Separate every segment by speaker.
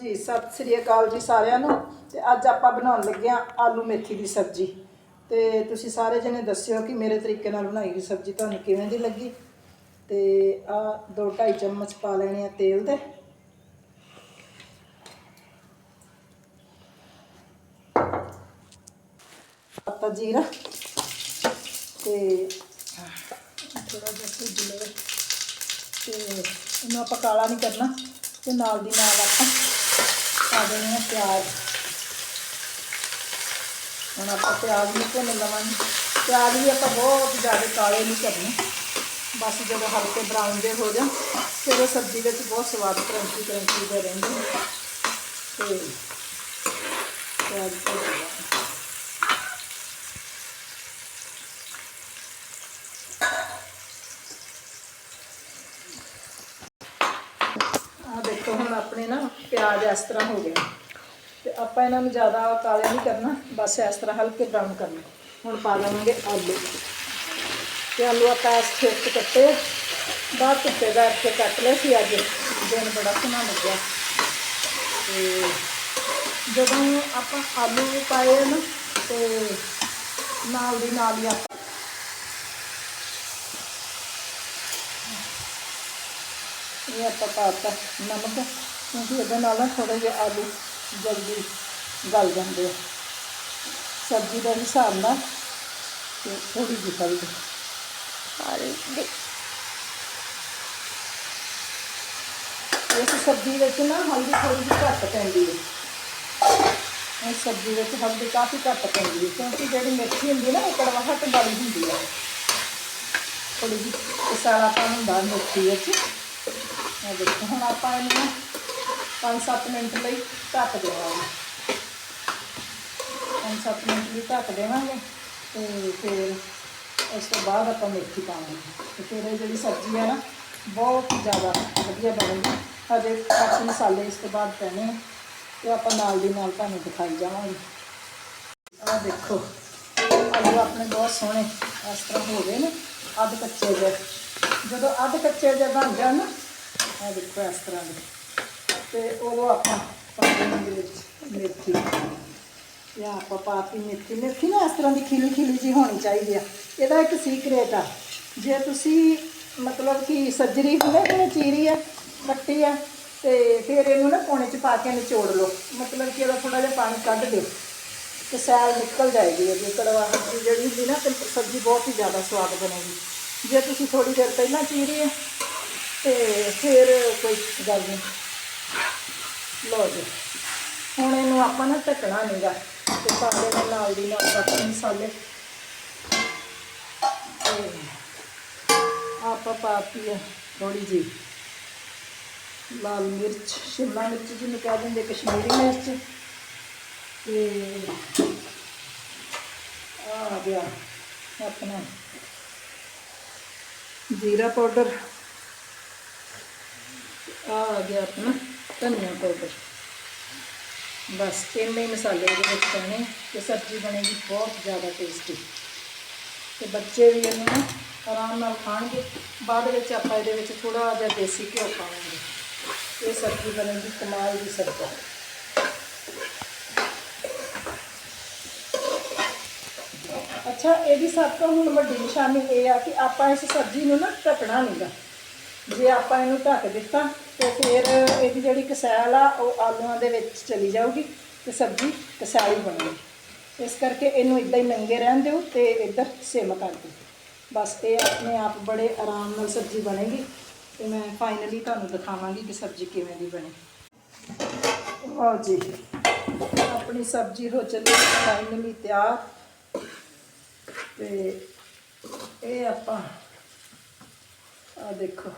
Speaker 1: ਜੀ, ਸਤਿ ਸ੍ਰੀ ਅਕਾਲ ਜੀ ਸਾਰਿਆਂ ਨੂੰ। ਤੇ ਅੱਜ ਆਪਾਂ ਬਣਾਉਣ ਲੱਗੇ ਆ ਆਲੂ ਮੇਥੀ ਦੀ ਸਬਜ਼ੀ। ਤੇ ਤੁਸੀਂ ਸਾਰੇ ਜਣੇ ਦੱਸਿਓ ਕਿ ਮੇਰੇ ਤਰੀਕੇ ਨਾਲ ਬਣਾਈ ਗਈ ਸਬਜ਼ੀ ਤੁਹਾਨੂੰ ਕਿਵੇਂ ਦੀ ਲੱਗੀ? ਤੇ ਆ 2.5 ਚਮਚ ਪਾ ਲੈਣੇ ਆ ਤੇਲ ਦੇ। ਪੱਤਾ ਜੀਰਾ। ਤੇ ਥੋੜਾ ਜਿਹਾ ਭੁੱਜ ਲਵੇ ਤੇ ਇਹਨੂੰ ਆਪਾਂ ਕਾਲਾ ਨਹੀਂ ਕਰਨਾ, ਤੇ ਨਾਲ ਦੀ ਨਾਲ ਆਪਾਂ ਪਾ ਦੇਣੇ ਆ ਪਿਆਜ਼। ਹੁਣ ਆਪਾਂ ਪਿਆਜ਼ ਨੂੰ ਭੁੰਨ ਲਵਾਂਗੇ। ਪਿਆਜ਼ ਵੀ ਆਪਾਂ ਬਹੁਤ ਜ਼ਿਆਦਾ ਕਾਲੇ ਨਹੀਂ ਕਰਨੇ। ਬਸ ਜਦੋਂ ਹਲਕੇ ਬਰਾਊਨ ਦੇ ਹੋ ਜਾਣ, ਫਿਰ ਉਹ ਸਬਜ਼ੀ ਵਿੱਚ ਬਹੁਤ ਸਵਾਦ ਕਰੰਚੀ ਕਰੰਚੀ ਦੇ ਰਹਿੰਦੇ ਨੇ। ਤੇ ਪਿਆਜ਼ ਭੁੱਜ ਲਵਾਂਗੇ ਆ ਦੇਖੋ, ਹੁਣ ਆਪਣੇ ਨਾ ਪਿਆਜ਼ ਇਸ ਤਰ੍ਹਾਂ ਹੋ ਗਿਆ ਤੇ ਆਪਾਂ ਇਹਨਾਂ ਨੂੰ ਜ਼ਿਆਦਾ ਕਾਲੇ ਨਹੀਂ ਕਰਨਾ, ਬਸ ਇਸ ਤਰ੍ਹਾਂ ਹਲਕੇ ਬਰਾਊਨ ਕਰਨਾ। ਹੁਣ ਪਾ ਲਵਾਂਗੇ ਆਲੂ। ਤੇ ਆਲੂ ਆਪਾਂ ਇਸ ਖੇਤ 'ਚ ਕੱਟੇ ਬਾਅਦ ਧੁੱਪੇ ਬੈਠ ਕੇ ਕੱਟ ਲਏ ਸੀ ਅੱਜ। ਦਿਨ ਬੜਾ ਸੋਹਣਾ ਲੱਗਿਆ। ਤੇ ਜਦੋਂ ਆਪਾਂ ਆਲੂ ਪਾਏ ਨਾ, ਤੇ ਨਾਲ ਦੀ ਨਾਲ ਹੀ ਆਪਾਂ ਇਹ ਆਪਾਂ ਪਾਤਾ। ਨਮਕ ਕਿਉਂਕਿ ਇਹਦੇ ਨਾਲ ਨਾ ਥੋੜੇ ਜਿਹੇ ਆਲੂ ਜਲਦੀ ਗਲ ਜਾਂਦੇ ਆ। ਸਬਜ਼ੀ ਦੇ ਹਿਸਾਬ ਨਾਲ ਤੇ ਥੋੜੀ ਜਿਹੀ ਹਲਦੀ। ਹਲਦੀ। ਇਸ ਸਬਜ਼ੀ ਵਿੱਚ ਨਾ ਹਲਦੀ ਥੋੜੀ ਜਿਹੀ ਘੱਟ ਪੈਂਦੀ ਹੈ। ਇਸ ਸਬਜ਼ੀ ਵਿੱਚ ਹਲਦੀ ਕਾਫੀ ਘੱਟ ਪੈਂਦੀ ਹੈ ਕਿਉਂਕਿ ਜਿਹੜੀ ਮਿਰਚੀ ਹੁੰਦੀ ਨਾ ਉਹ ਕੜਵਾਹਟ ਵਾਲੀ ਹੁੰਦੀ ਹੈ। ਥੋੜੀ ਜਿਹੀ ਕਸਾਲਾਪਨ ਹੁੰਦਾ ਮਿਰਚੀ ਵਿੱਚ। ਇਹ ਦੇਖੋ ਹੁਣ ਆਪਾਂ ਇਹਨੂੰ 5-7 ਮਿੰਟ ਲਈ ਢੱਕ ਦੇਵਾਂਗੇ 5-7 ਮਿੰਟ ਲਈ ਢੱਕ ਦੇਵਾਂਗੇ ਤੇ ਫਿਰ ਉਸ ਤੋਂ ਬਾਅਦ ਆਪਾਂ ਮੇਥੀ ਪਾਵਾਂਗੇ ਤੇ ਫਿਰ ਇਹ ਜਿਹੜੀ ਸਬਜ਼ੀ ਹੈ ਨਾ ਬਹੁਤ ਹੀ ਜ਼ਿਆਦਾ ਵਧੀਆ ਬਣੇਗੀ ਹਜੇ ਬਾਕੀ ਮਸਾਲੇ ਇਸ ਤੋਂ ਬਾਅਦ ਪੈਣੇ ਆ ਤੇ ਆਪਾਂ ਨਾਲ ਦੀ ਨਾਲ ਤੁਹਾਨੂੰ ਦਿਖਾਈ ਜਾਵਾਂਗੇ। ਆਹ ਦੇਖੋ, ਆਲੂ ਆਪਣੇ ਬਹੁਤ ਸੋਹਣੇ ਇਸ ਤਰ੍ਹਾਂ ਹੋ ਗਏ ਨੇ, ਅੱਧ ਕੱਚੇ ਜਿਹੇ। ਜਦੋਂ ਅੱਧ ਕੱਚੇ ਜਿਹੇ ਬਣ ਜਾਣ ਨਾ ਇਹ ਦੇਖੋ ਇਸ ਤਰ੍ਹਾਂ ਦੀ। ਤੇ ਉਦੋਂ ਆਪਾਂ ਪਾ ਦੇਵਾਂਗੇ ਵਿੱਚ ਮੇਥੀ। ਜਾਂ ਆਪਾਂ ਪਾਤੀ ਮੇਥੀ। ਮੇਥੀ ਨਾ ਇਸ ਤਰ੍ਹਾਂ ਦੀ ਖਿਲੀ ਖਿਲੀ ਜੀ ਹੋਣੀ ਚਾਹੀਦੀ ਆ। ਇਹਦਾ ਇੱਕ ਸੀਕ੍ਰੇਟ ਆ। ਜੇ ਤੁਸੀਂ ਮਤਲਬ ਕਿ ਸੱਜਰੀ ਹੋਵੇ ਹੁਣੇ ਚੀਰੀ ਆ ਕੱਟੀ ਆ, ਤੇ ਫਿਰ ਇਹਨੂੰ ਨਾ ਕੋਣੇ 'ਚ ਪਾ ਕੇ ਨਿਚੋੜ ਲਓ। ਮਤਲਬ ਕਿ ਇਹਦਾ ਥੋੜਾ ਜਿਹਾ ਪਾਣੀ ਕੱਢ ਦਿਓ। ਤੇ ਸੈਲ ਨਿਕਲ ਜਾਏਗੀ ਇਹਦੀ। ਕੜਵਾਹਟ ਦੀ ਜਿਹੜੀ ਹੁੰਦੀ ਨਾ, ਤੇ ਸਬਜ਼ੀ ਬਹੁਤ ਹੀ ਜ਼ਿਆਦਾ ਸਵਾਦ ਬਣੇਗੀ। ਜੇ ਤੁਸੀਂ ਥੋੜੀ ਦੇਰ ਪਹਿਲਾਂ ਚੀਰੀ ਹੈ ਤੇ ਫਿਰ ਕੋਈ ਗੱਲ ਨਹੀਂ ਲਓ ਜੀ। ਹੁਣ ਇਹਨੂੰ ਆਪਾਂ ਨਾ ਢੱਕਣਾ ਨਹੀਂਗਾ। ਤੇ ਪਾ ਦੇਣਾ ਨਾਲ ਦੀ ਨਾਲ ਬਾਕੀ ਮਸਾਲੇ। ਤੇ ਆਪਾਂ ਪਾਤੀ ਹੈ ਥੋੜੀ ਜੀ ਲਾਲ ਮਿਰਚ, ਸ਼ਿਮਲਾ ਮਿਰਚ ਜਿਹਨੂੰ ਕਹਿ ਦਿੰਦੇ, ਕਸ਼ਮੀਰੀ ਮਿਰਚ। ਤੇ ਆ ਗਿਆ ਆਪਣਾ ਜੀਰਾ ਪਾਊਡਰ। ਆ ਆ ਗਿਆ ਆਪਣਾ ਧਨੀਆ ਪਾਊਡਰ। ਬਸ ਇੰਨੇ ਹੀ ਮਸਾਲੇ ਇਹਦੇ ਵਿੱਚ ਪੈਣੇ ਤੇ ਸਬਜ਼ੀ ਬਣੇਗੀ ਬਹੁਤ ਜ਼ਿਆਦਾ ਟੇਸਟੀ ਤੇ ਬੱਚੇ ਵੀ ਇਹਨੂੰ ਆਰਾਮ ਨਾਲ ਖਾਣਗੇ। ਬਾਅਦ ਵਿੱਚ ਆਪਾਂ ਇਹਦੇ ਵਿੱਚ ਥੋੜਾ ਜਿਹਾ ਦੇਸੀ ਘਿਓ ਪਾਵਾਂਗੇ। ਇਹ ਸਬਜ਼ੀ ਬਣੇਗੀ ਕਮਾਲ ਦੀ ਸਬਜ਼ੀ। ਅੱਛਾ, ਇਹਦੀ ਸਭ ਤੋਂ ਹੁਣ ਵੱਡੀ ਨਿਸ਼ਾਨੀ ਇਹ ਆ ਕਿ ਆਪਾਂ ਇਸ ਸਬਜ਼ੀ ਨੂੰ ਨਾ ਢੱਕਣਾ ਨਹੀਂਗਾ ਜੇ ਆਪਾਂ ਇਹਨੂੰ ਢੱਕ ਦਿੱਤਾ ਤੇ ਫਿਰ ਇਹਦੀ ਜਿਹੜੀ ਕਸੈਲ ਆ, ਉਹ ਆਲੂਆਂ ਦੇ ਵਿੱਚ ਚਲੀ ਜਾਊਗੀ ਤੇ ਸਬਜ਼ੀ ਕਸਾਈ ਬਣੇਗੀ। ਇਸ ਕਰਕੇ ਇਹਨੂੰ ਇਦਾਂ ਹੀ ਨੰਗੇ ਰਹਿਣ ਦਿਓ ਤੇ ਇੱਧਰ ਸਿਮ ਕਰ ਦਿਓ। ਬਸ ਇਹ ਆਪਣੇ ਆਪ ਬੜੇ ਆਰਾਮ ਨਾਲ ਸਬਜ਼ੀ ਬਣੇਗੀ ਤੇ ਮੈਂ ਫਾਈਨਲੀ ਤੁਹਾਨੂੰ ਦਿਖਾਵਾਂਗੀ ਕਿ ਸਬਜ਼ੀ ਕਿਵੇਂ ਦੀ ਬਣੀ। ਵਾਹ ਜੀ, ਆਪਣੀ ਸਬਜ਼ੀ ਹੋ ਚੱਲੀ ਫਾਈਨਲੀ ਤਿਆਰ। ਤੇ ਇਹ ਆਪਾਂ ਆ ਦੇਖੋ।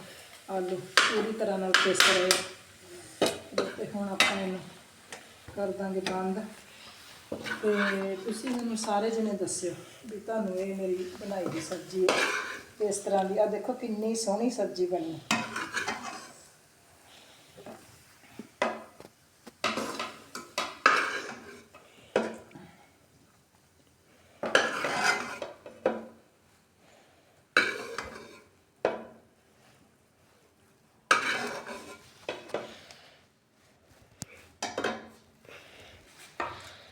Speaker 1: ਆਲੂ ਪੂਰੀ ਤਰ੍ਹਾਂ ਨਾਲ ਪਿਸ ਰਹੇ ਤੇ ਹੁਣ ਆਪਾਂ ਇਹਨੂੰ ਕਰ ਦਾਂਗੇ ਬੰਦ। ਤੇ ਤੁਸੀਂ ਮੈਨੂੰ ਸਾਰੇ ਜਣੇ ਦੱਸਿਓ ਵੀ ਤੁਹਾਨੂੰ ਇਹ ਮੇਰੀ ਬਣਾਈ ਦੀ ਸਬਜ਼ੀ ਹੈ ਇਸ ਤਰ੍ਹਾਂ ਦੀ। ਆ ਦੇਖੋ ਕਿੰਨੀ ਸੋਹਣੀ ਸਬਜ਼ੀ ਬਣੀ ਹੈ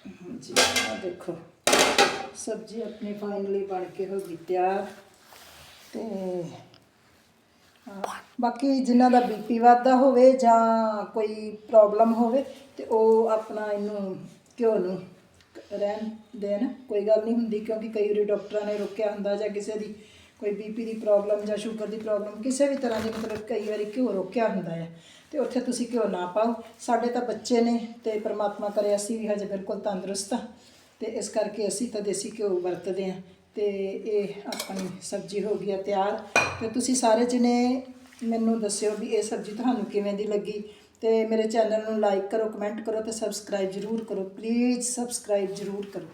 Speaker 1: ਹਾਂਜੀ ਆ ਦੇਖੋ। ਸਬਜ਼ੀ ਆਪਣੀ ਫਾਈਨਲੀ ਬਣ ਕੇ ਹੋ ਗਈ ਤਿਆਰ। ਤੇ ਬਾਕੀ ਜਿਨ੍ਹਾਂ ਦਾ ਬੀਪੀ ਵੱਧਦਾ ਹੋਵੇ ਜਾਂ ਕੋਈ ਪ੍ਰੋਬਲਮ ਹੋਵੇ, ਤੇ ਉਹ ਆਪਣਾ ਇਹਨੂੰ ਘਿਓ ਨੂੰ ਰਹਿਣ ਦੇਣ। ਕੋਈ ਗੱਲ ਨਹੀਂ ਹੁੰਦੀ, ਕਿਉਂਕਿ ਕਈ ਵਾਰੀ ਡਾਕਟਰਾਂ ਨੇ ਰੋਕਿਆ ਹੁੰਦਾ ਜਾਂ ਕਿਸੇ ਦੀ ਕੋਈ ਬੀਪੀ ਦੀ ਪ੍ਰੋਬਲਮ ਜਾਂ ਸ਼ੂਗਰ ਦੀ ਪ੍ਰੋਬਲਮ ਕਿਸੇ ਵੀ ਤਰ੍ਹਾਂ ਦੀ ਮਤਲਬ ਕਈ ਵਾਰੀ ਘਿਓ ਰੋਕਿਆ ਹੁੰਦਾ ਹੈ ਤੇ ਉੱਥੇ ਤੁਸੀਂ ਘਿਓ ਨਾ ਪਾਓ। ਸਾਡੇ ਤਾਂ ਬੱਚੇ ਨੇ ਤੇ ਪ੍ਰਮਾਤਮਾ ਕਰੇ, ਅਸੀਂ ਵੀ ਹਜੇ ਬਿਲਕੁਲ ਤੰਦਰੁਸਤ ਆ ਤੇ ਇਸ ਕਰਕੇ ਅਸੀਂ ਤਾਂ ਦੇਸੀ ਘਿਓ ਵਰਤਦੇ ਹਾਂ। ਤੇ ਇਹ ਆਪਣੀ ਸਬਜ਼ੀ ਹੋ ਗਈ ਆ ਤਿਆਰ। ਤੇ ਤੁਸੀਂ ਸਾਰੇ ਜਣੇ ਮੈਨੂੰ ਦੱਸਿਓ ਵੀ ਇਹ ਸਬਜ਼ੀ ਤੁਹਾਨੂੰ ਕਿਵੇਂ ਦੀ ਲੱਗੀ? ਤੇ ਮੇਰੇ ਚੈਨਲ ਨੂੰ ਲਾਈਕ ਕਰੋ, ਕਮੈਂਟ ਕਰੋ ਤੇ ਸਬਸਕ੍ਰਾਈਬ ਜ਼ਰੂਰ ਕਰੋ। ਪਲੀਜ਼ ਸਬਸਕ੍ਰਾਈਬ ਜ਼ਰੂਰ ਕਰੋ।